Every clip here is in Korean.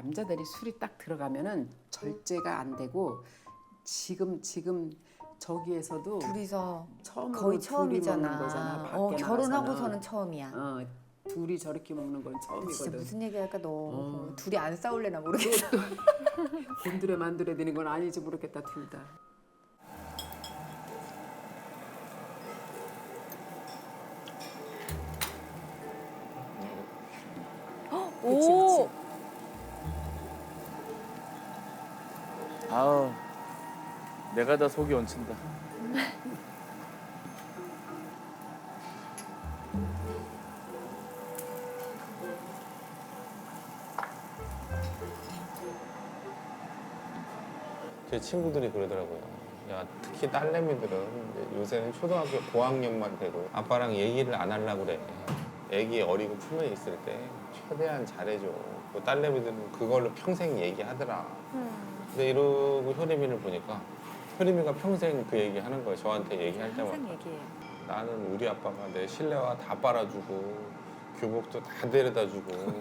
남자들이 술이 딱 들어가면은 절제가 안 되고 지금 지금 저기에서도 둘이서 처음으로 거의 처음이잖아. 거잖아. 어. 결혼하고서는 처음이야. 어, 둘이 저렇게 먹는 건 진짜 처음이거든. 무슨 얘기할까 너 어. 둘이 안 싸울래나 모르겠어. 곤드레 만드레 되는 건 아닌지 모르겠다 둘 다. 아우 내가 다 속이 얹힌다. 제 친구들이 그러더라고요. 야 특히 딸내미들은 요새는 초등학교 고학년만 돼도 아빠랑 얘기를 안 하려고 그래. 애기 어리고 품에 있을 때 최대한 잘해줘. 그 딸내미들은 그걸로 평생 얘기하더라. 근데 이러고 효림이를 보니까 효림이가 평생 그 얘기 하는 거예요. 저한테 얘기할 때마다. 항상 얘기해. 나는 우리 아빠가 내 실내화 다 빨아주고 교복도 다 데려다주고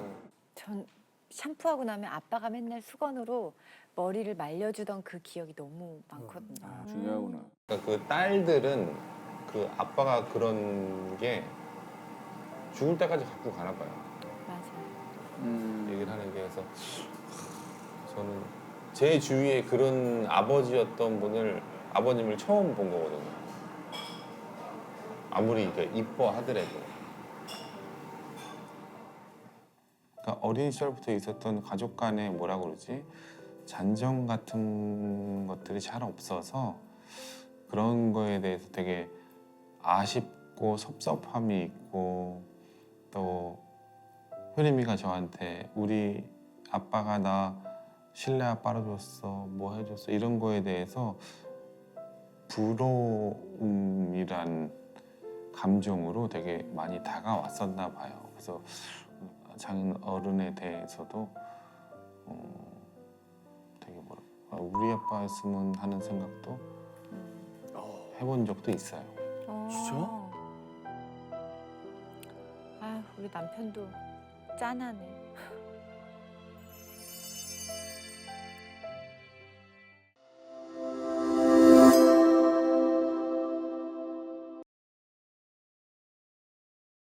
전 샴푸하고 나면 아빠가 맨날 수건으로 머리를 말려주던 그 기억이 너무 많거든요. 아, 중요하구나. 그러니까 그 딸들은 그 아빠가 그런 게 죽을 때까지 갖고 가나 봐요. 맞아요. 음, 얘기를 하는 게 그래서 저는 제 주위에 그런 아버지였던 분을 아버님을 처음 본 거거든요. 아무리 그 이뻐하더라도. 그러니까 어린 시절부터 있었던 가족 간의 뭐라 그러지 잔정 같은 것들이 잘 없어서 그런 거에 대해서 되게 아쉽고 섭섭함이 있고 또 효림이가 저한테 우리 아빠가 나 실내화 빨아줬어 뭐 해줬어 이런 거에 대해서 부러움이란 감정으로 되게 많이 다가왔었나 봐요. 그래서 장인 어른에 대해서도 어, 되게 뭐라 아, 우리 아빠였으면 하는 생각도 어, 해본 적도 있어요. 진짜? 우리 남편도 짠하네.